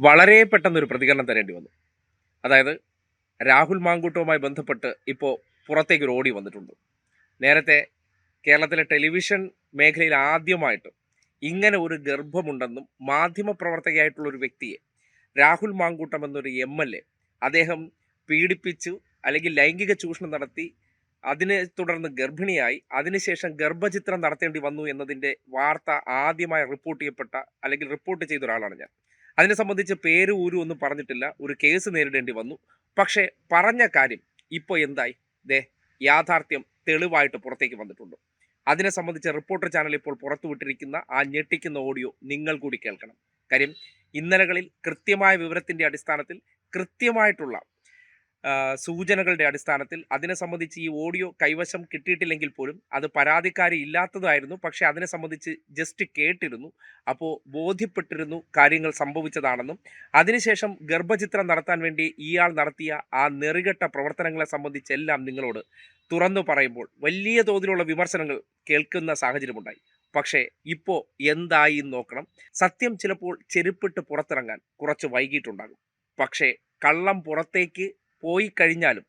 വളരെ പെട്ടെന്നൊരു പ്രതികരണം തരേണ്ടി വന്നു. അതായത് രാഹുൽ മാങ്കൂട്ടവുമായി ബന്ധപ്പെട്ട് ഇപ്പോൾ പുറത്തേക്ക് ഒരു ഓടി വന്നിട്ടുണ്ട്. നേരത്തെ കേരളത്തിലെ ടെലിവിഷൻ മേഖലയിൽ ആദ്യമായിട്ട് ഇങ്ങനെ ഒരു ഗർഭമുണ്ടെന്നും മാധ്യമപ്രവർത്തകയായിട്ടുള്ള ഒരു വ്യക്തിയെ രാഹുൽ മാങ്കൂട്ടം എന്നൊരു എം എൽ എ അദ്ദേഹം പീഡിപ്പിച്ചു അല്ലെങ്കിൽ ലൈംഗിക ചൂഷണം നടത്തി അതിനെ തുടർന്ന് ഗർഭിണിയായി അതിനുശേഷം ഗർഭചിത്രം നടത്തേണ്ടി വന്നു എന്നതിന്റെ വാർത്ത ആദ്യമായി റിപ്പോർട്ട് ചെയ്യപ്പെട്ട അല്ലെങ്കിൽ റിപ്പോർട്ട് ചെയ്ത ഒരാളാണ് ഞാൻ. അതിനെ സംബന്ധിച്ച് പേര് ഊരു ഒന്നും പറഞ്ഞിട്ടില്ല. ഒരു കേസ് നേരിടേണ്ടി വന്നു. പക്ഷേ പറഞ്ഞ കാര്യം ഇപ്പോൾ എന്തായി? ദേ യാഥാർത്ഥ്യം തെളിവായിട്ട് പുറത്തേക്ക് വന്നിട്ടുണ്ട്. അതിനെ സംബന്ധിച്ച് റിപ്പോർട്ടർ ചാനൽ ഇപ്പോൾ പുറത്തുവിട്ടിരിക്കുന്ന ആ ഞെട്ടിക്കുന്ന ഓഡിയോ നിങ്ങൾ കൂടി കേൾക്കണം. കാര്യം ഇന്നലകളിൽ കൃത്യമായ വിവരത്തിന്റെ അടിസ്ഥാനത്തിൽ കൃത്യമായിട്ടുള്ള സൂചനകളുടെ അടിസ്ഥാനത്തിൽ അതിനെ സംബന്ധിച്ച് ഈ ഓഡിയോ കൈവശം കിട്ടിയിട്ടില്ലെങ്കിൽ പോലും അത് പരാതിക്കാരി ഇല്ലാത്തതായിരുന്നു. പക്ഷേ അതിനെ സംബന്ധിച്ച് ജസ്റ്റ് കേട്ടിരുന്നു. അപ്പോൾ ബോധ്യപ്പെട്ടിരുന്നു കാര്യങ്ങൾ സംഭവിച്ചതാണെന്നും അതിനുശേഷം ഗർഭചിത്രം നടത്താൻ വേണ്ടി ഇയാൾ നടത്തിയ ആ നെറികെട്ട പ്രവർത്തനങ്ങളെ സംബന്ധിച്ചെല്ലാം നിങ്ങളോട് തുറന്നു പറയുമ്പോൾ വലിയ തോതിലുള്ള വിമർശനങ്ങൾ കേൾക്കുന്ന സാഹചര്യമുണ്ടായി. പക്ഷേ ഇപ്പോൾ എന്തായി നോക്കണം. സത്യം ചിലപ്പോൾ ചെരുപ്പിട്ട് പുറത്തിറങ്ങാൻ കുറച്ച് വൈകിട്ടുണ്ടാകും പക്ഷേ കള്ളം പുറത്തേക്ക് പോയി കഴിഞ്ഞാലും